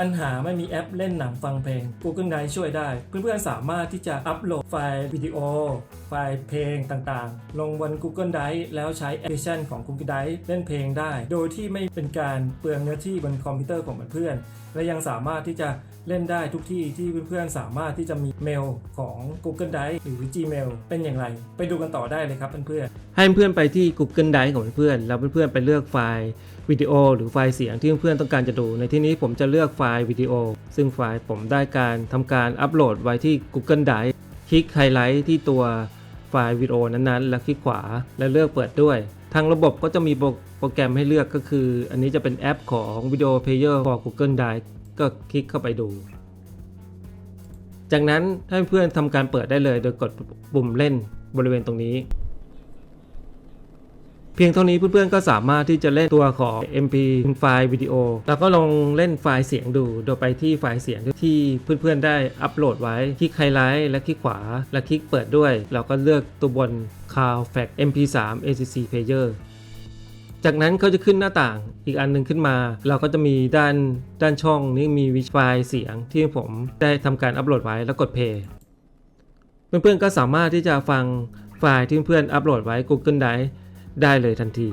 ปัญหาไม่มีแอปเล่นหนังฟังเพลง Google Drive ช่วยได้ เพื่อนๆสามารถที่จะอัปโหลดไฟล์วิดีโอ ไฟล์เพลงต่างๆ ลงบน Google Drive แล้วใช้แอปพลิเคชันของ Google Drive เล่นเพลงได้ โดยที่ไม่เป็นการเปลืองเนื้อที่บนคอมพิวเตอร์ของเพื่อนๆและยังสามารถที่จะเล่นได้ทุกที่ที่เพื่อนๆสามารถที่จะมีเมลของ Google Drive หรือ Gmail เป็นอย่างไร ไปดูกันต่อได้เลยครับเพื่อนๆให้เพื่อนไปที่ Google Drive ของเพื่อนๆแล้วเพื่อนๆไปเลือกไฟล์วิดีโอ หรือไฟล์เสียงที่เพื่อนๆต้องการจะดู ในที่นี้ผมจะเลือกไฟฟล์วิดีโอ ซึ่งไฟล์ผมได้การทำการอัปโหลดไว้ที่ Google Drive คลิกไฮไลท์ที่ตัวไฟล์วิดีโอนั้นๆ แล้วคลิกขวาและเลือกเปิดด้วย ทางระบบก็จะมีโปรแกรมให้เลือกก็คือ อันนี้จะเป็นแอปของวิดีโอเพลเยอร์ for Google Drive ก็คลิกเข้าไปดู จากนั้นให้เพื่อนทำการเปิดได้เลยโดยกดปุ่มเล่นบริเวณตรงนี้ พียงเท่านี้เพื่อนๆก็สามารถที่จะเล่นตัวของ MP ไฟล์วิดีโอ แล้วก็ลองเล่นไฟล์เสียงดู โดยไปที่ไฟล์เสียงที่เพื่อนๆได้อัปโหลดไว้คลิกไฮไลท์และคลิกขวา และคลิกเปิดด้วยเราก็เลือกตัวบน Cloud Fact MP3 ACC Player จากนั้นเขาจะขึ้นหน้าต่างอีกอันหนึ่งขึ้นมา เราก็จะมีด้านด้านช่องนี้มีวิไฟล์เสียงที่ผมได้ทำการอัปโหลดไว้แล้วกด play เพื่อนๆก็สามารถที่จะฟังไฟล์ที่เพื่อนๆอัปโหลดไว้ Google Drive ได้เลยทันที